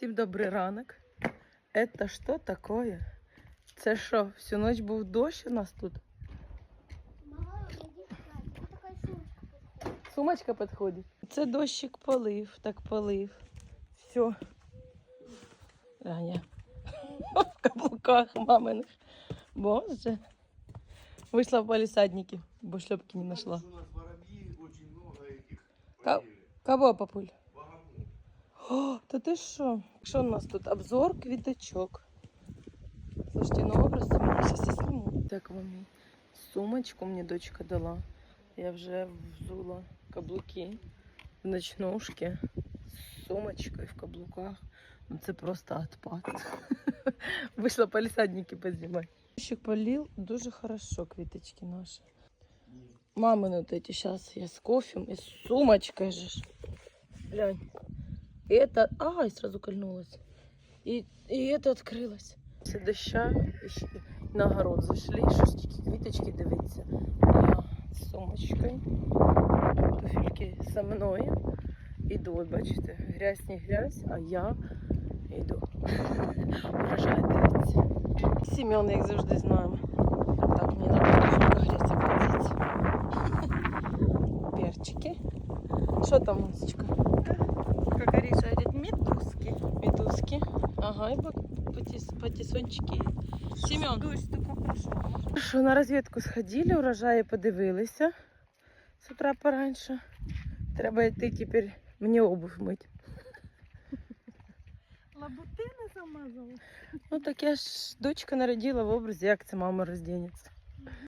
Всім добрий ранок. Это що таке? Це що, всю ніч був дощ у нас тут? Мама, сумочка подходит. Підходить. Це дощик полив, так полив. Все. Аня. В каблуках маминих. Боже. Вийшла в палісадники, бо шльопки не знайшла. У нас О, та ти що? Що у нас тут? Обзор квіточок. Слушайте, ну образ сейчас я сниму. Так вам сумочку мне дочка дала. Я вже взула каблуки в ночнушки з сумочкою в каблуках. Ну це просто отпад. Вийшла палісадники познімати. Дощик полил дуже хорошо квіточки наші. Мамины вот эти сейчас я с кофем и с сумочкой же. Глянь. И это... Ай, сразу кольнулась. И, и это открылось. Після доща ще на город зайшли, щось тільки квіточки дивиться. Я з сумочкою, туфельки со мною. Іду, от бачите, грязь не грязь, а я йду. Урожай дивиться. Сім'ян, як завжди знаємо. Так, мені треба в туфельках грязь обходити. Перчики. Що там, Мусечка? Медузки. Ага, і патіс, патісончики. Семен. Що на розвідку сходили, урожаї подивилися з утра пораньше. Треба йти тепер мені обувь мити. Лабутини замазала. Ну так я ж дочка народила в образі, як це мама роздінеться.